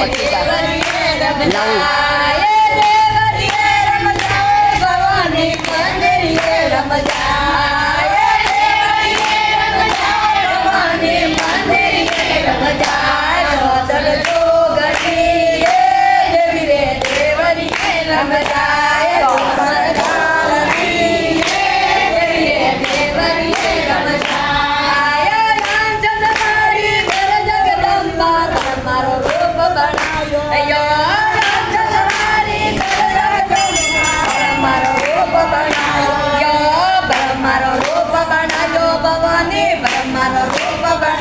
pagsiga. Lang. Bye-bye.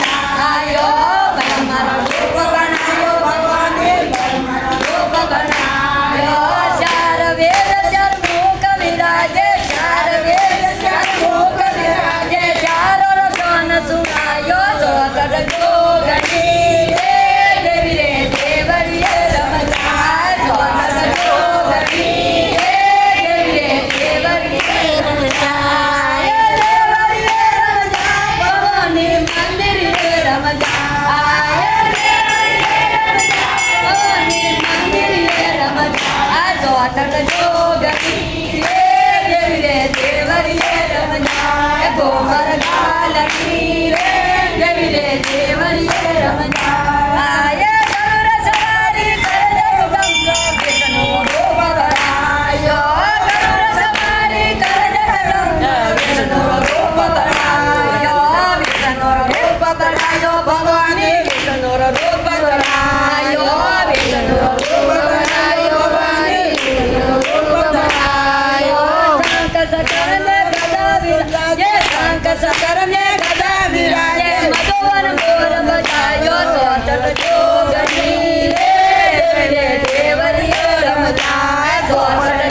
બદલાયો ભગવાને વિષ્ણુનો રૂપ બદલાયો વિષ્ણુનો રૂપ બદલાયો ભગવાને વિષ્ણુનો રૂપ બદલાયો શંક સકરને ગદા વિરાજે શંક સકરને ગદા વિરાજે મધુવન મોર બજાયો સોચલ જોગની રે. દેવરિયો રમતા સોચલ